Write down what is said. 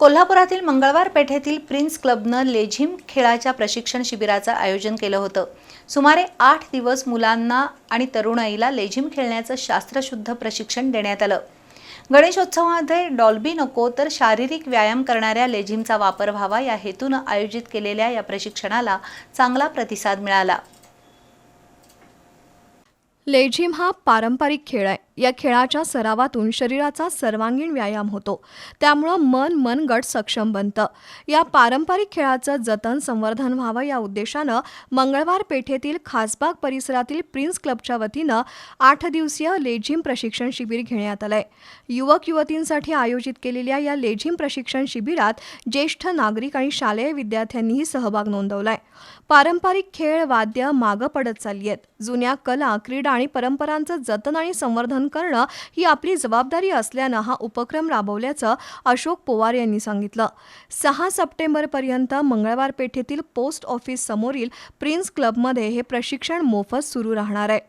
कोल्हापुरातील मंगळवार पेठेतील प्रिन्स क्लबनं लेझिम खेळाच्या प्रशिक्षण शिबिराचं आयोजन केलं होतं. सुमारे आठ दिवस मुलांना आणि तरुणाईला लेझिम खेळण्याचं शास्त्रशुद्ध प्रशिक्षण देण्यात आलं. गणेशोत्सवामध्ये डॉल्बी नको तर शारीरिक व्यायाम करणाऱ्या लेझिमचा वापर व्हावा या हेतूनं आयोजित केलेल्या या प्रशिक्षणाला चांगला प्रतिसाद मिळाला. लेझिम हा पारंपरिक खेळ आहे. या खेळाच्या सरावातून शरीराचा सर्वांगीण व्यायाम होतो. त्यामुळं मन मनगट सक्षम बनतं. या पारंपरिक खेळाचं जतन संवर्धन व्हावं या उद्देशानं मंगळवार पेठेतील खासबाग परिसरातील प्रिन्स क्लबच्या वतीनं आठ दिवसीय लेझिम प्रशिक्षण शिबिर घेण्यात आलंय. युवक युवतींसाठी आयोजित केलेल्या या लेझिम प्रशिक्षण शिबिरात ज्येष्ठ नागरिक आणि शालेय विद्यार्थ्यांनीही सहभाग नोंदवलाय. पारंपरिक खेळ वाद्य मागं पडत चालली आहेत. जुन्या कला क्रीडा आणि परंपरांचं जतन आणि संवर्धन करणं ही आपली जबाबदारी असल्यानं हा उपक्रम राबवल्याचं अशोक पवार यांनी सांगितलं. सहा सप्टेंबरपर्यंत मंगळवार पेठेतील पोस्ट ऑफिस समोरील प्रिन्स क्लबमध्ये हे प्रशिक्षण मोफत सुरू राहणार आहे.